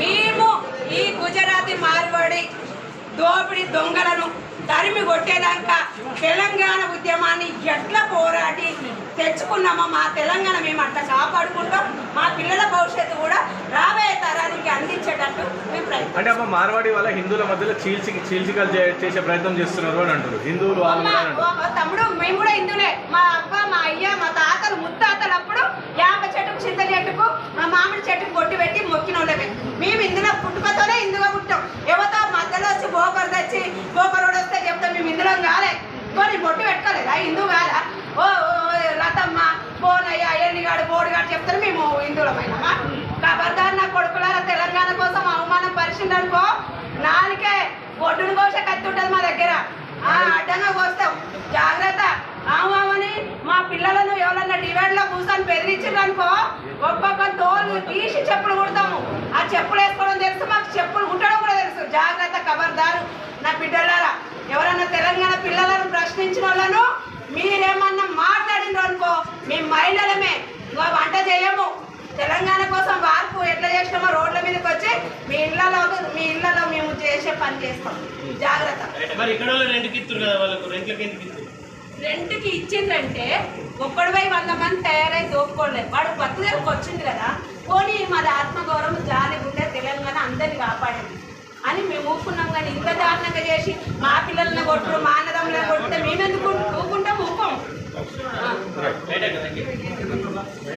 మేము ఈ గుజరాతీ మార్వాడి దోపిడి దొంగలను తరిమి కొట్టేదాకా తెలంగాణ ఉద్యమాన్ని ఎట్లా పోరాడి తెచ్చుకున్నామో మా తెలంగాణ మేము అట్లా కాపాడుకుంటాం. మా పిల్లల భవిష్యత్తు కూడా రాబోయే తరానికి అందించేటట్టు మేము ప్రయత్నం అంటే అమ్మ మార్వాడి వల్ల హిందువుల మధ్యలో చీల్చి చీల్చికలు చేసే ప్రయత్నం చేస్తున్నారు అని అంటారు హిందువులు తమ్ముడు మేము ఎన్నిగాడు చెప్తారు మేము హిందువులమైనమా? ఖబర్దార్ నా కొడుకులారా తెలంగాణ కోసం అవమానం పరిచిందనుకో నాలుకే ఒడ్డును కోసే కత్తి ఉంటుంది మా దగ్గర. ఆ, అడ్డంగా కోస్తాం. జాగ్రత్త. ఆమని మా పిల్లలను ఎవరన్నా డివైడ్లో కూర్చొని బెదిరించారు అనుకో ఒక్కొక్క తోలు తీసి చెప్పులు కుడతాము. ఆ చెప్పులు వేసుకోవడం తెలుసు మాకు చెప్పులు కుట్టడం కూడా తెలుసు జాగ్రత్త ఖబర్దారు నా బిడ్డలారా ఎవరన్నా తెలంగాణ పిల్లలను ప్రశ్నించిన వాళ్ళను మీరేమన్నా మాట్లాడిండ్రు అనుకో మేము మహిళలమే ఇంకో వంట చేయము. తెలంగాణ కోసం వార్పు ఎట్లా చేసినామో రోడ్ల మీదకి వచ్చి మీ ఇళ్ళలో మీ ఇళ్ళలో మేము చేసే పని చేస్తాం. జాగ్రత్త. మరి ఇక్కడ వాళ్ళు రెంట్కి ఇస్తారు కదా వాళ్ళకు? రెంట్లకి ఎందుకు ఇస్తారు రెంట్కి ఇచ్చిందంటే ఒక్కడిపై వంద మంది తయారై దోపుకోలేదు వాడు బతుకు వచ్చింది కదా పోనీ మాది ఆత్మగౌరవం జాలి ఉంటే తెలంగాణ అందరిని కాపాడండి అని మేము ఊపుకున్నాం కానీ ఇంత దారుణంగా చేసి మా పిల్లల్ని కొట్టుడు మా అన్నదమ్ములను కొట్టితే మేమెందుకు ఊపుకుంటాం ఊపం